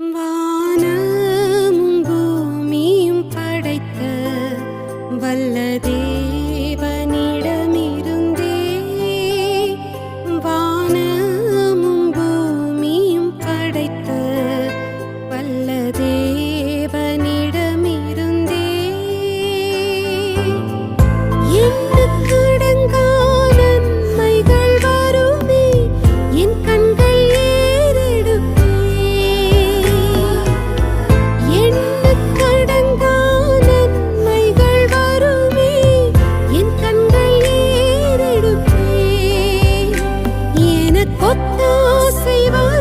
வானமும் பூமியும் படைத்த வல்ல தேவனே ஒத்து செய்வார்